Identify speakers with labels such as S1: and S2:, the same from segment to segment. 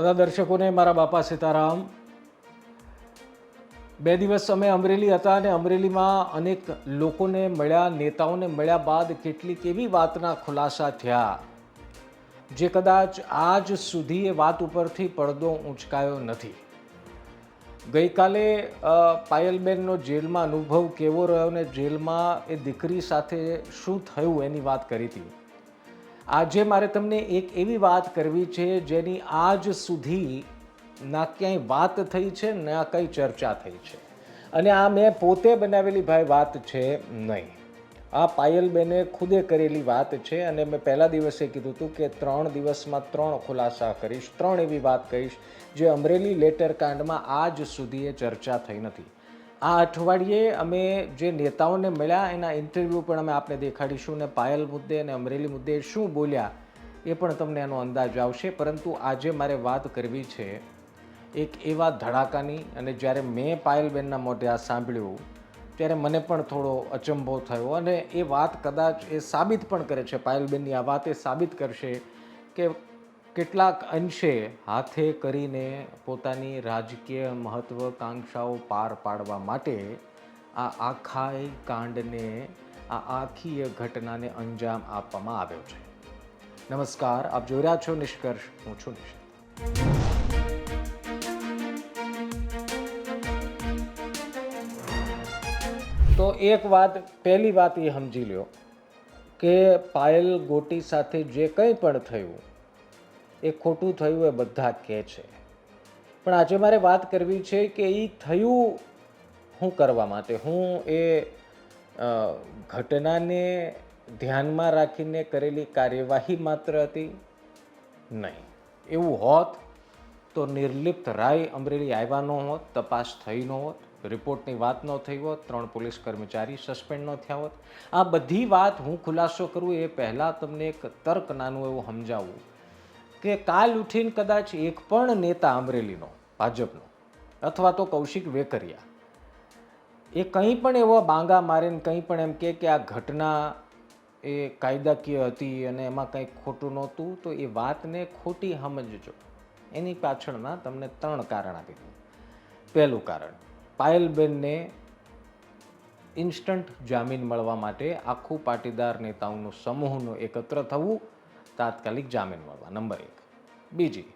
S1: બધા દર્શકોને મારા બાપા સીતારામ, બે દિવસ અમે અમરેલી હતા અને અમરેલીમાં અનેક લોકોને મળ્યા, નેતાઓને મળ્યા બાદ કેટલીક એવી વાતના ખુલાસા થયા, જે કદાચ આજ સુધી એ વાત ઉપરથી પડદો ઊંચકાયો નથી. ગઈકાલે પાયલબેનનો જેલમાં અનુભવ કેવો રહ્યો ને જેલમાં એ દીકરી સાથે શું થયું એની વાત કરી હતી? આજે મારે તમને એક એવી વાત કરવી છે જેની આજ સુધી ના ક્યાંય વાત થઈ છે, ના કંઈ ચર્ચા થઈ છે. અને આ મેં પોતે બનાવેલી ભાઈ વાત છે નહીં. આ પાયલબેને ખુદે કરેલી વાત છે અને મેં પહેલા દિવસે કીધું હતું કે ત્રણ દિવસમાં ત્રણ ખુલાસા કરીશ, ત્રણ એવી વાત કહીશ જે અમરેલી લેટર કાંડમાં આજ સુધી એ ચર્ચા થઈ નથી. આ અઠવાડિયે અમે જે નેતાઓને મળ્યા, એના ઇન્ટરવ્યૂ પણ અમે આપને દેખાડીશું ને પાયલ મુદ્દે અને અમરેલી મુદ્દે શું બોલ્યા એ પણ તમને એનો અંદાજ આવશે. પરંતુ આજે મારે વાત કરવી છે એક એવા ધડાકાની અને જ્યારે મેં પાયલબેનના મોઢે આ સાંભળ્યું, ત્યારે મને પણ થોડો અચંભો થયો અને એ વાત કદાચ એ સાબિત પણ કરે છે. પાયલબેનની આ વાત એ સાબિત કરશે કે કેટલાક અંશે હાથે કરીને પોતાની રાજકીય મહત્વકાંક્ષાઓ પાર પાડવા માટે આ આખા કાંડને, આ આખી ઘટનાને અંજામ આપવામાં આવ્યો છે. નમસ્કાર, આપ જોઈ રહ્યા છો નિષ્કર્ષ, હું છું નિષ્કર્ષ તો એક વાત, પહેલી વાત એ સમજી લ્યો કે પાયલ ગોટી સાથે જે કંઈ પણ થયું એ ખોટું થયું એ બધા કહે છે. પણ આજે મારે વાત કરવી છે કે એ થયું હું કરવા માટે? હું એ ઘટનાને ધ્યાનમાં રાખીને કરેલી કાર્યવાહી માત્ર હતી? નહીં. એવું હોત તો નિર્લિપ્ત રાય અમરેલી આવ્યા ન હોત, તપાસ થઈ ન હોત, રિપોર્ટની વાત ન થઈ હોત, ત્રણ પોલીસ કર્મચારી સસ્પેન્ડ ન થયા હોત. આ બધી વાત હું ખુલાસો કરું એ પહેલાં તમને એક તર્ક નાનું એવું સમજાવું. કે કાલ ઉઠીને કદાચ એક પણ નેતા અમરેલીનો, ભાજપનો, અથવા તો કૌશિક વેકરિયા. એ કંઈ પણ એવો બાંગા મારીને કંઈ પણ એમ કે આ ઘટના એ કાયદાકીય હતી અને એમાં કંઈ ખોટું નહોતું, તો એ વાતને ખોટી સમજજો. એની પાછળના તમને ત્રણ કારણ આપી દઉં પહેલું કારણ, પાયલબેનને ઇન્સ્ટન્ટ જામીન મળવા માટે આખું પાટીદાર નેતાઓનું સમૂહનું એકત્ર થવું તાત્કાલિક જામીન મળવા. નંબર એક. બીજી,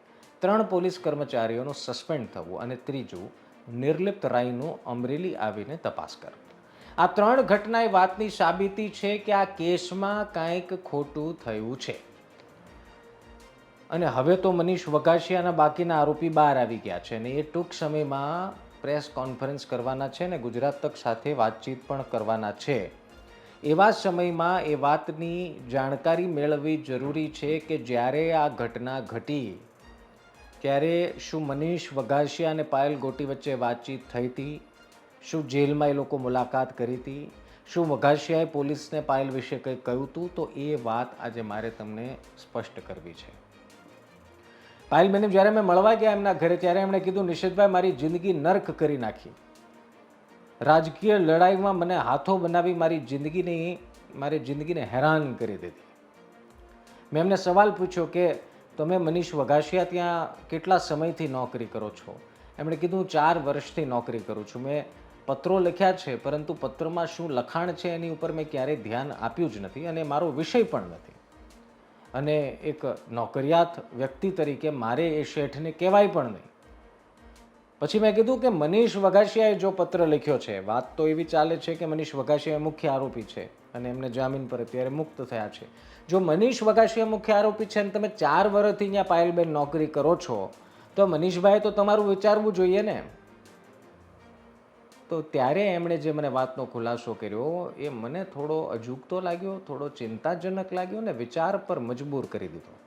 S1: ત્રણ પોલીસ કર્મચારીઓનું સસ્પેન્ડ થવું અને ત્રીજું, નિર્લિપ્ત રાયનું અમરેલી આવીને તપાસ કરવી. આ ત્રણ ઘટના એ વાતની સાબિતી છે કે આ કેસમાં કાંઈક ખોટું થયું છે. અને હવે તો મનીષ વઘાસિયાના બાકીના આરોપી બહાર આવી ગયા છે અને એ ટૂંક સમયમાં પ્રેસ કોન્ફરન્સ કરવાના છે ને ગુજરાત તક સાથે વાતચીત પણ કરવાના છે. એવા સમયમાં એ વાતની જાણકારી મેળવવી જરૂરી છે કે જ્યારે આ ઘટના ઘટી, ત્યારે શું મનીષ વઘાસિયા અને પાયલ ગોટી વચ્ચે વાતચીત થઈ હતી? શું જેલમાં એ લોકો મુલાકાત કરી હતી? શું વઘાસિયાએ પોલીસને પાયલ વિશે કંઈ કહ્યું હતું? તો એ વાત આજે મારે તમને સ્પષ્ટ કરવી છે. પાયલ પાયલબેને જ્યારે મેં મળવા ગયા એમના ઘરે, ત્યારે એમણે કીધું, નિષેધભાઈ, મારી જિંદગી નર્ક કરી નાખી. રાજકીય લડાઈમાં મને હાથો બનાવી મારી જિંદગીની, મારી જિંદગીને હેરાન કરી દીધી. મેં એમને સવાલ પૂછ્યો કે, તમે મનીષ વઘાસિયા ત્યાં કેટલા સમયથી નોકરી કરો છો? એમણે કીધું ચાર વર્ષથી નોકરી કરું છું. મેં પત્રો લખ્યા છે, પરંતુ પત્રમાં શું લખાણ છે એની ઉપર મેં ક્યારેય ધ્યાન આપ્યું જ નથી અને મારો વિષય પણ નથી. અને એક નોકરિયાત વ્યક્તિ તરીકે મારે એ શેઠને કહેવાય પણ નહીં. પછી મેં કીધું કે મનીષ વઘાસિયાએ જો પત્ર લખ્યો છે, વાત તો એવી ચાલે છે કે મનીષ વઘાસિયા મુખ્ય આરોપી છે અને એમને જામીન પર અત્યારે મુક્ત થયા છે. જો મનીષ વઘાસિયા મુખ્ય આરોપી છે અને તમે ચાર વર્ષથી અહીંયા પાયલબેન નોકરી કરો છો, તો મનીષભાઈ તો તમારું વિચારવું જોઈએ ને? તો ત્યારે એમણે જે મને વાતનો ખુલાસો કર્યો, એ મને થોડો અજુગતો લાગ્યો, થોડો ચિંતાજનક લાગ્યો ને વિચાર પર મજબૂર કરી દીધો.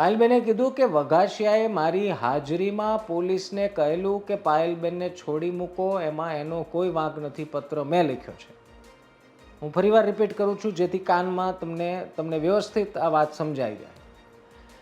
S1: પાયલબેને કીધું કે વઘાસિયાએ મારી હાજરીમાં પોલીસને કહેલું કે પાયલબેનને છોડી મૂકો, એમાં એનો કોઈ વાંક નથી, પત્ર મેં લખ્યો છે. હું ફરીવાર રિપીટ કરું છું, જેથી કાનમાં તમને તમને વ્યવસ્થિત આ વાત સમજાઈ જાય.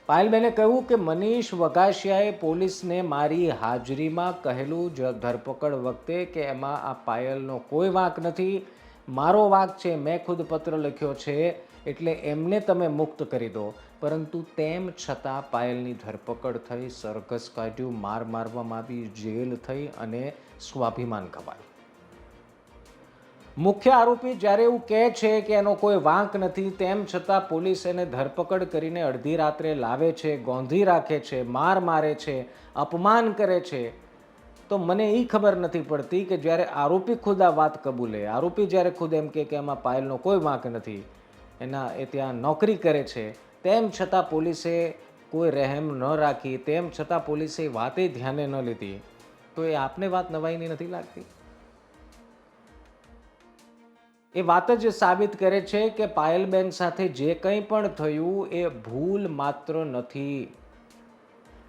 S1: પાયલબેને કહ્યું કે મનીષ વઘાસિયાએ પોલીસને મારી હાજરીમાં કહેલું જ ધરપકડ વખતે કે એમાં આ પાયલનો કોઈ વાંક નથી. મારો વાંક છે, મેં ખુદ પત્ર લખ્યો છે. એટલે એમને તમે મુક્ત કરી દો. પરંતુ તેમ છતાં પાયલની ધરપકડ થઈ, સરઘસ કાઢ્યું, માર મારવામાં આવી, જેલ થઈ અને સ્વાભિમાન ગવાયું મુખ્ય આરોપી જ્યારે એવું કહે છે કે એનો કોઈ વાંક નથી, તેમ છતાં પોલીસ એને ધરપકડ કરીને અડધી રાત્રે લાવે છે, ગોંધી રાખે છે, માર મારે છે, અપમાન કરે છે. તો મને એ ખબર નથી પડતી કે જ્યારે આરોપી ખુદ આ વાત કબૂલે. આરોપી જ્યારે ખુદ એમ કે એમાં પાયલનો કોઈ વાંક નથી એના એ ત્યાં નોકરી કરે છે. તેમ છતાં પોલીસે કોઈ રહેમ ન રાખી, તેમ છતાં પોલીસે વાતે ધ્યાને ન લીધી. તો એ આપને વાત નવાઈની નથી લાગતી? એ વાત જ સાબિત કરે છે કે પાયલબેન સાથે જે કંઈ પણ થયું એ ભૂલ માત્ર નથી.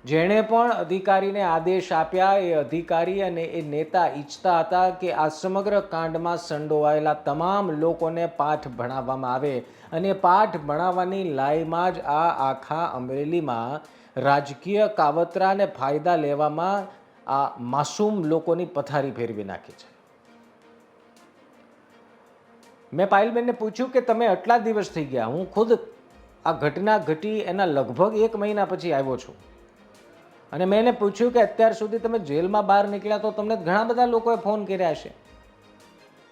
S1: જેણે પણ અધિકારીને આદેશ આપ્યા, એ અધિકારી અને એ નેતા ઈચ્છતા હતા કે આ સમગ્ર કાંડમાં સંડોવાયેલા તમામ લોકોને પાઠ ભણાવવામાં આવે અને પાઠ ભણાવવાની લાઈમાં જ આ આખા અમરેલીમાં રાજકીય કાવતરાને ફાયદા લેવામાં આ માસૂમ લોકોની પથારી ફેરવી નાખી છે. મેં પાયલબેનને પૂછ્યું કે તમે આટલા દિવસ થઈ ગયા, હું ખુદ આ ઘટના ઘટી એના લગભગ એક મહિના પછી આવ્યો છું. અને મેં એને પૂછ્યું કે અત્યાર સુધી તમે જેલમાં બહાર નીકળ્યા તો તમને ઘણા બધા લોકોએ ફોન કર્યા છે.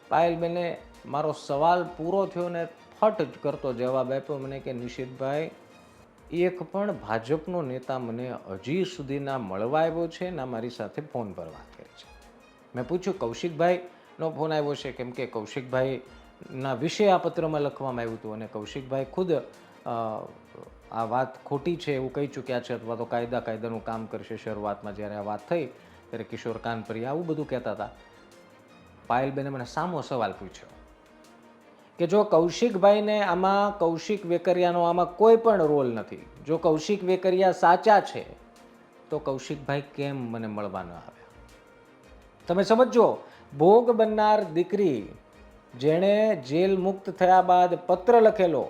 S1: પાયલબેને મારો સવાલ પૂરો થયો ને ફટ જ કરતો જવાબ આપ્યો મને કે, નિશિતભાઈ, એક પણ ભાજપનો નેતા મને હજી સુધીના મળવા આવ્યો છે ના મારી સાથે ફોન પર વાત કરી છે. મેં પૂછ્યું, કૌશિકભાઈનો ફોન આવ્યો છે? કેમ કે કૌશિકભાઈના વિશે આ પત્રમાં લખવામાં આવ્યું હતું અને કૌશિકભાઈ ખુદ આ વાત ખોટી છે એવું કહી ચૂક્યા છે અથવા તો કાયદા કાયદાનું કામ કરશે શરૂઆતમાં. જ્યારે આ વાત થઈ, ત્યારે કિશોર કાનપરિયા આવું બધું કહેતા હતા. પાયલબેને મને સામો સવાલ પૂછ્યો કે જો કૌશિકભાઈને આમાં કૌશિક વેકરિયાનો આમાં કોઈ પણ રોલ નથી, જો કૌશિક વેકરિયા સાચા છે, તો કૌશિકભાઈ કેમ મને મળવા ન આવ્યા? તમે સમજો ભોગ બનનાર દીકરી જેણે જેલ મુક્ત થયા બાદ પત્ર લખેલો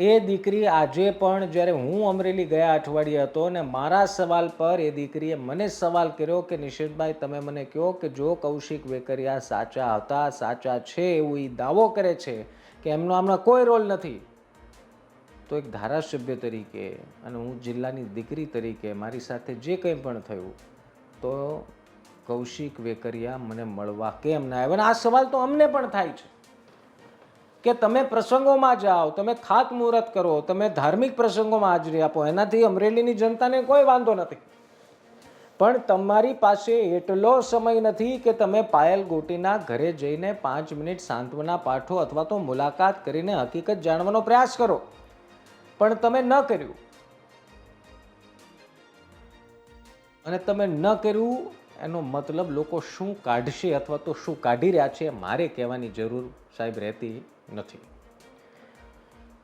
S1: એ દીકરી આજે પણ જ્યારે હું અમરેલી ગયા અઠવાડિયે હતો ને મારા સવાલ પર એ દીકરીએ મને સવાલ કર્યો કે નિશિતભાઈ, તમે મને કહો કે જો કૌશિક વેકરિયા સાચા હતા, સાચા છે એવું એ દાવો કરે છે કે એમનો હમણાં કોઈ રોલ નથી? તો એક ધારાસભ્ય તરીકે અને હું જિલ્લાની દીકરી તરીકે મારી સાથે જે કંઈ પણ થયું, તો કૌશિક વેકરિયા મને મળવા કેમ ના આવ્યા? અને આ સવાલ તો અમને પણ થાય છે. કે તમે પ્રસંગોમાં જાઓ, તમે ખાતમુહૂર્ત કરો, તમે ધાર્મિક પ્રસંગોમાં હાજરી આપો, એનાથી અમરેલીની જનતાને કોઈ વાંધો નથી. પણ તમારી પાસે એટલો સમય નથી કે તમે પાયલ ગોટીના ઘરે જઈને પાંચ મિનિટ સાંત્વના પાઠો અથવા તો મુલાકાત કરીને હકીકત જાણવાનો પ્રયાસ કરો. પણ તમે ન કર્યું. અને તમે ન કર્યું એનો મતલબ લોકો શું કાઢશે અથવા તો શું કાઢી રહ્યા છે મારે કહેવાની જરૂર સાહેબ રહેતી નથી.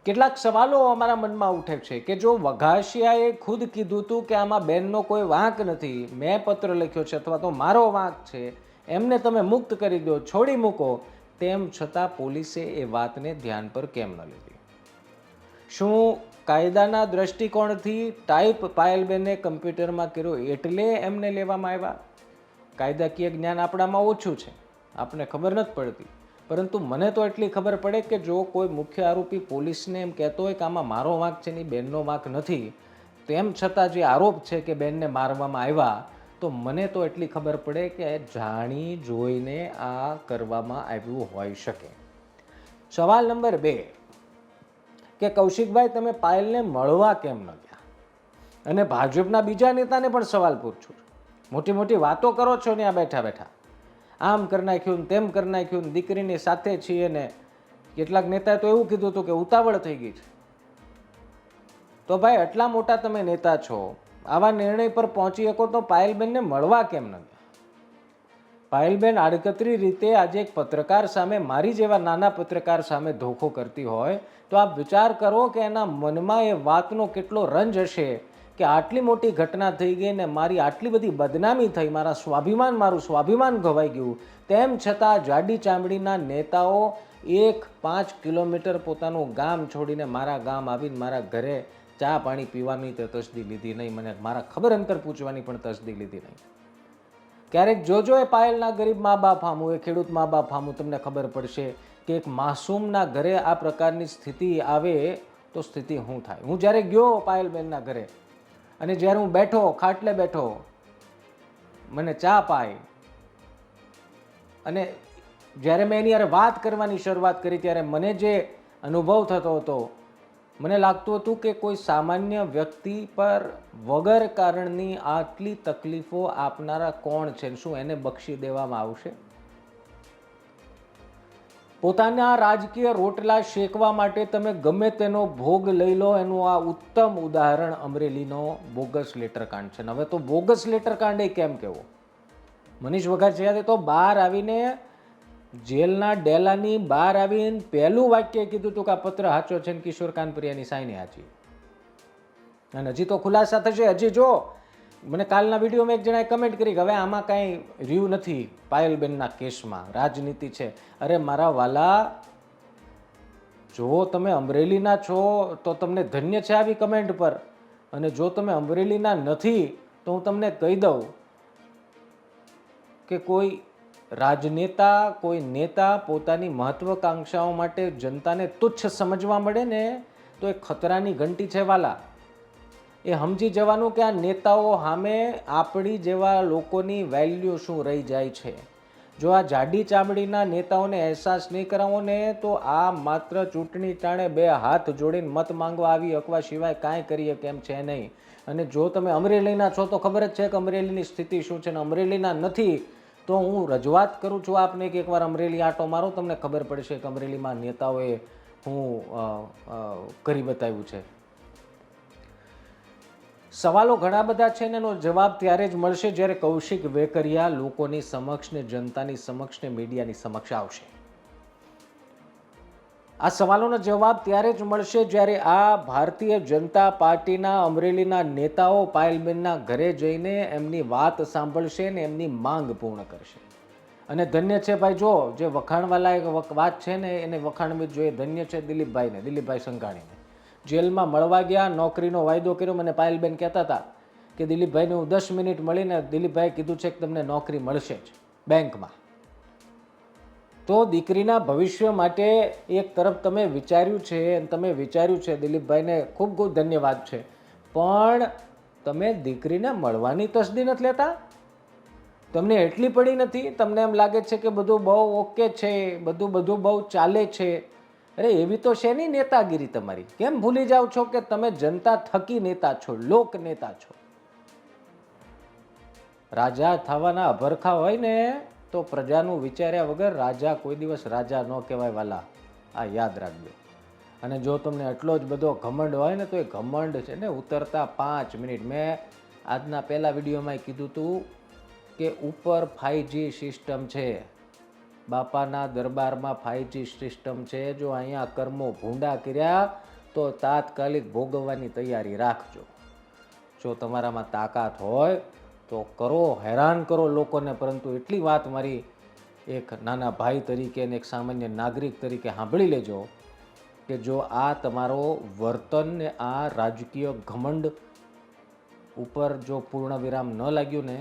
S1: કેટલાક સવાલો અમારા મનમાં ઉઠે છે કે જો વઘાસિયાએ ખુદ કીધું હતું કે આમાં બેનનો કોઈ વાંક નથી, મેં પત્ર લખ્યો છે અથવા તો મારો વાંક છે, એમને તમે મુક્ત કરી દો, છોડી મૂકો, તેમ છતાં પોલીસે એ વાતને ધ્યાન પર કેમ ન લીધી? શું કાયદાના દ્રષ્ટિકોણથી ટાઈપ પાયલબેને કમ્પ્યુટરમાં કર્યો એટલે એમને લેવામાં આવ્યા? કાયદાકીય જ્ઞાન આપણામાં ઓછું છે. આપણને ખબર નથી પડતી. પરંતુ મને તો એટલી ખબર પડે કે જો કોઈ મુખ્ય આરોપી પોલીસને એમ કહેતો હોય કે આમાં મારો વાંક છે ની બેનનો વાંક નથી, તેમ છતાં જે આરોપ છે કે બેનને મારવામાં આવ્યા, તો મને તો એટલી ખબર પડે કે જાણી જોઈને આ કરવામાં આવ્યું હોઈ શકે. સવાલ નંબર બે, કે કૌશિકભાઈ તમે પાયલને મળવા કેમ ન ગયા? અને ભાજપના બીજા નેતાને પણ સવાલ પૂછું છું. મોટી મોટી વાતો કરો છો ને આ બેઠા બેઠા. આમ કરી નાખ્યું ને તેમ કરી નાખ્યું ને દીકરીની સાથે છીએ ને કેટલાક નેતાએ તો એવું કીધું હતું કે ઉતાવળ થઈ ગઈ છે. તો ભાઈ આટલા મોટા તમે નેતા છો, આવા નિર્ણય પર પહોંચી શકો તો પાયલબેનને મળવા કેમ ન પાયલબેન આડકતરી રીતે આજે એક પત્રકાર સામે, મારી જેવા નાના પત્રકાર સામે ધોખો કરતી હોય, તો આપ વિચાર કરો કે એના મનમાં એ વાતનો કેટલો રંજ હશે કે આટલી મોટી ઘટના થઈ ગઈ ને મારી આટલી બધી બદનામી થઈ, મારા સ્વાભિમાન, મારું સ્વાભિમાન ઘવાઈ ગયું. તેમ છતાં જાડી ચામડીના નેતાઓ એક પાંચ કિલોમીટર પોતાનું ગામ છોડીને મારા ગામ આવીને મારા ઘરે ચા પાણી પીવાની તે તસદી લીધી નહીં. મને મારા ખબર અંતર પૂછવાની પણ તસદી લીધી નહીં. ક્યારેક જોજો એ પાયલના ગરીબ મા બાપ હામું, એ ખેડૂત મા બાપ હામું તમને ખબર પડશે કે એક માસૂમના ઘરે આ પ્રકારની સ્થિતિ આવે તો સ્થિતિ શું થાય. હું જ્યારે ગયો પાયલબેનના ઘરે અને જ્યારે હું બેઠો, ખાટલે બેઠો, મને ચા પાય અને જ્યારે મેં એની યારે વાત કરવાની શરૂઆત કરી, ત્યારે મને જે અનુભવ થતો હતો, મને લાગતું હતું કે કોઈ સામાન્ય વ્યક્તિ પર વગર કારણની આટલી તકલીફો આપનારા કોણ છે શું એને બક્ષી દેવામાં આવશે? પોતાના રાજકીય રોટલા શેકવા માટે તમે ગમે તેનો ભોગ લઈ લો. એનું આ ઉત્તમ ઉદાહરણ અમરેલીનો બોગસ લેટરકાંડ છે. હવે તો બોગસ લેટરકાંડ એ કેમ કેવો? મનીષ વઘાસિયાએ તો બહાર આવીને જેલના ડેલાની બહાર આવીને પહેલું વાક્ય કીધું હતું કે આ પત્ર સાચો છે ને કિશોર કાનપુરિયાની સાઈને સાચી અને હજી તો ખુલાસા થશે. હજી જો મને કાલના વિડીયોમાં એક જણાએ કમેન્ટ કરી કે હવે આમાં કાંઈ રહ્યું નથી પાયલબેનના કેસમાં. રાજનીતિ છે. અરે મારા વાલા જો તમે અમરેલીના છો તો તમને ધન્ય છે આવી કમેન્ટ પર. અને જો તમે અમરેલીના નથી તો હું તમને કહી દઉં કે કોઈ રાજનેતા, કોઈ નેતા પોતાની મહત્વકાંક્ષાઓ માટે જનતાને તુચ્છ સમજવા મળે ને તો એ ખતરાની ઘંટી છે વાલા. એ સમજી જવાનું કે આ નેતાઓ સામે આપણી જેવા લોકોની વેલ્યુ શું રહી જાય છે. જો આ જાડી ચામડીના નેતાઓને અહેસાસ નહીં કરાવો ને, તો આ માત્ર ચૂંટણી ટાણે બે હાથ જોડીને મત માંગવા આવી અકવા સિવાય કાંઈ કરીએ કેમ છે નહીં. અને જો તમે અમરેલીના છો, તો ખબર જ છે કે અમરેલીની સ્થિતિ શું છે ને અમરેલીના નથી. તો હું રજૂઆત કરું છું આપને કે એકવાર અમરેલી આટો મારો. તમને ખબર પડશે કે અમરેલીમાં નેતાઓએ હું કરી બતાવ્યું છે. સવાલો ઘણા બધા છે ને એનો જવાબ ત્યારે જ મળશે જ્યારે કૌશિક વેકરિયા લોકોની સમક્ષ ને જનતાની સમક્ષ ને મીડિયાની સમક્ષ આવશે. આ સવાલોનો જવાબ ત્યારે જ મળશે જ્યારે આ ભારતીય જનતા પાર્ટીના અમરેલીના નેતાઓ પાયલબેનના ઘરે જઈને એમની વાત સાંભળશે ને એમની માંગ પૂર્ણ કરશે. અને ધન્ય છે ભાઈ જો, જે વખાણવાલા એક વાત છે ને એને વખાણવી જોઈએ. ધન્ય છે દિલીપભાઈને, દિલીપભાઈ સંઘાણીને. જેલમાં મળવા ગયા, નોકરીનો વાયદો કર્યો. મને પાયલબેન કહેતા હતા કે દિલીપભાઈને હું દસ મિનિટ મળીને દિલીપભાઈ કીધું છે કે તમને નોકરી મળશે જ બેંકમાં. તો દીકરીના ભવિષ્ય માટે એક તરફ તમે વિચાર્યું છે અને તમે વિચાર્યું છે દિલીપભાઈને ખૂબ ખૂબ ધન્યવાદ છે. પણ તમે દીકરીને મળવાની તસદી નથી લેતા? તમને એટલી પડી નથી? તમને એમ લાગે છે કે બધું બહુ ઓકે છે, બધું બધું બહુ ચાલે છે? અરે, એવી તો શેની નેતાગીરી તમારી. કેમ ભૂલી જાઓ છો કે તમે જનતા થકી નેતા છો, લોક નેતા છો? રાજા થવાના અભરખા હોય ને, તો પ્રજાનું વિચાર્યા વગર રાજા કોઈ દિવસ રાજા ન કહેવાય વાલા. આ યાદ રાખજો. અને જો તમને એટલો જ બધો ઘમંડ હોય ને, તો એ ઘમંડ છે ને ઉતરતા પાંચ મિનિટ. મેં આજના પહેલા વિડીયોમાં કીધું હતું કે ઉપર ફાઈવજી સિસ્ટમ છે. બાપાના દરબારમાં ફાઈવજી સિસ્ટમ છે. જો અહીંયા કર્મો ભૂંડા કર્યા, તો તાત્કાલિક ભોગવવાની તૈયારી રાખજો. જો તમારામાં તાકાત હોય, તો કરો, હેરાન કરો લોકોને. પરંતુ એટલી વાત મારી એક નાના ભાઈ તરીકે અને એક સામાન્ય નાગરિક તરીકે સાંભળી લેજો કે જો આ તમારો વર્તન ને આ રાજકીય ઘમંડ ઉપર જો પૂર્ણ વિરામ ન લાગ્યું ને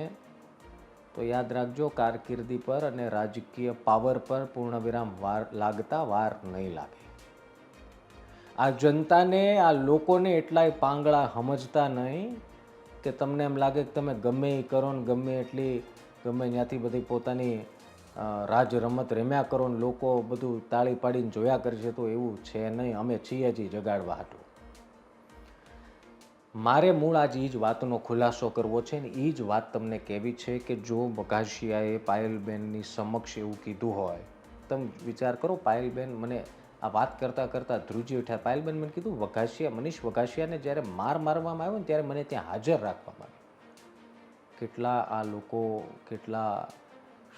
S1: તો યાદ રાખજો, કારકિર્દી પર અને રાજકીય પાવર પર પૂર્ણ વિરામ વાર, લાગતા વાર નહીં લાગે. આ જનતાને, આ લોકોને એટલાય પાંગળા સમજતા નહીં કે તમને એમ લાગે કે તમે ગમે એ કરો ને ગમે એટલી, ગમે ત્યાંથી બધી પોતાની રાજ રમત રમ્યા કરો ને લોકો બધું તાળી પાડીને જોયા કરશે તો એવું છે નહીં. અમે છીએ જ જગાડવા હાટું. મારે મૂળ આજ એ જ વાતનો ખુલાસો કરવો છે ને એ જ વાત તમને કહેવી છે કે જો બગાશિયાએ પાયલબેનની સમક્ષ એવું કીધું હોય, તમે વિચાર કરો પાયલબેન મને આ વાત કરતાં કરતાં ધ્રુજી ઉઠ્યા. પાયલબેન મને કીધું, વઘાસિયા, મનીષ વઘાસિયાને જ્યારે માર મારવામાં આવ્યો ને ત્યારે મને ત્યાં હાજર રાખવામાં આવ્યો કેટલા આ લોકો, કેટલા,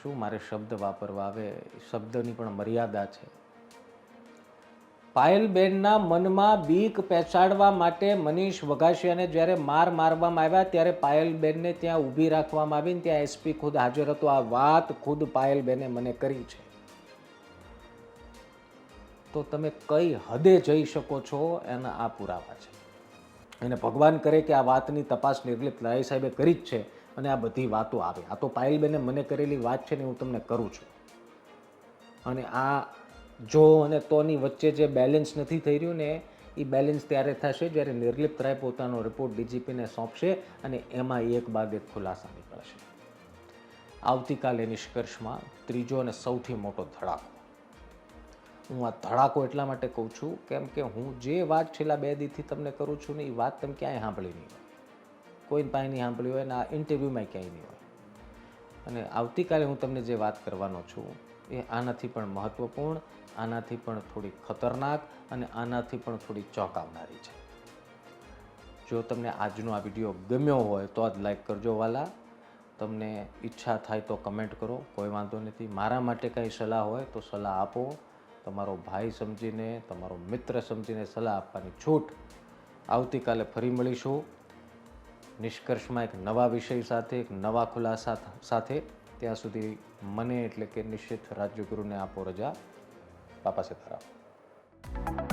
S1: શું મારે શબ્દ વાપરવા આવે? શબ્દની પણ મર્યાદા છે. પાયલબેનના મનમાં બીક પેચાડવા માટે મનીષ વઘાસિયાને જ્યારે માર મારવામાં આવ્યા, ત્યારે પાયલબેનને ત્યાં ઊભી રાખવામાં આવીને ત્યાં એસપી ખુદ હાજર હતો. આ વાત ખુદ પાયલબેને મને કરી છે. તો તમે કઈ હદે જઈ શકો છો એના આ પુરાવા છે. અને ભગવાન કરે કે આ વાતની તપાસ નિર્લિપ્ત લાઈ સાહેબે કરી જ છે અને આ બધી વાતો આવે. આ તો પાયલબેને મને કરેલી વાત છે ને હું તમને કરું છું. અને આ જો અને તોની વચ્ચે જે બેલેન્સ નથી થઈ રહ્યું ને એ બેલેન્સ ત્યારે થશે જ્યારે નિર્લિપ્ત રાય પોતાનો રિપોર્ટ ડીજીપીને સોંપશે અને એમાં એક બાદ એક ખુલાસા નીકળશે. આવતીકાલે નિષ્કર્ષમાં ત્રીજો અને સૌથી મોટો ધડાકો. હું આ ધડાકો એટલા માટે કહું છું કેમ કે હું જે વાત છેલ્લા બે દીથી તમને કરું છું ને એ વાત તમે ક્યાંય સાંભળી નહીં હોય. કોઈ પાસે નહીં સાંભળી હોય ને, આ ઇન્ટરવ્યૂમાં ક્યાંય નહીં હોય. અને આવતીકાલે હું તમને જે વાત કરવાનો છું એ આનાથી પણ મહત્ત્વપૂર્ણ આનાથી પણ થોડી ખતરનાક અને આનાથી પણ થોડી ચોંકાવનારી છે. જો તમને આજનો આ વીડિયો ગમ્યો હોય તો જ લાઈક કરજો વાલા. તમને ઈચ્છા થાય તો કમેન્ટ કરો, કોઈ વાંધો નથી. મારા માટે કંઈ સલાહ હોય તો સલાહ આપો. તમારો ભાઈ સમજીને, તમારો મિત્ર સમજીને સલાહ આપવાની છૂટ આવતીકાલે ફરી મળીશું. નિષ્કર્ષમાં એક નવા વિષય સાથે, એક નવા ખુલાસા સાથે ત્યાં સુધી મને એટલે કે નિશ્ચિત રાજ્યગુરુને આપો રજા બાપા સીતારામ.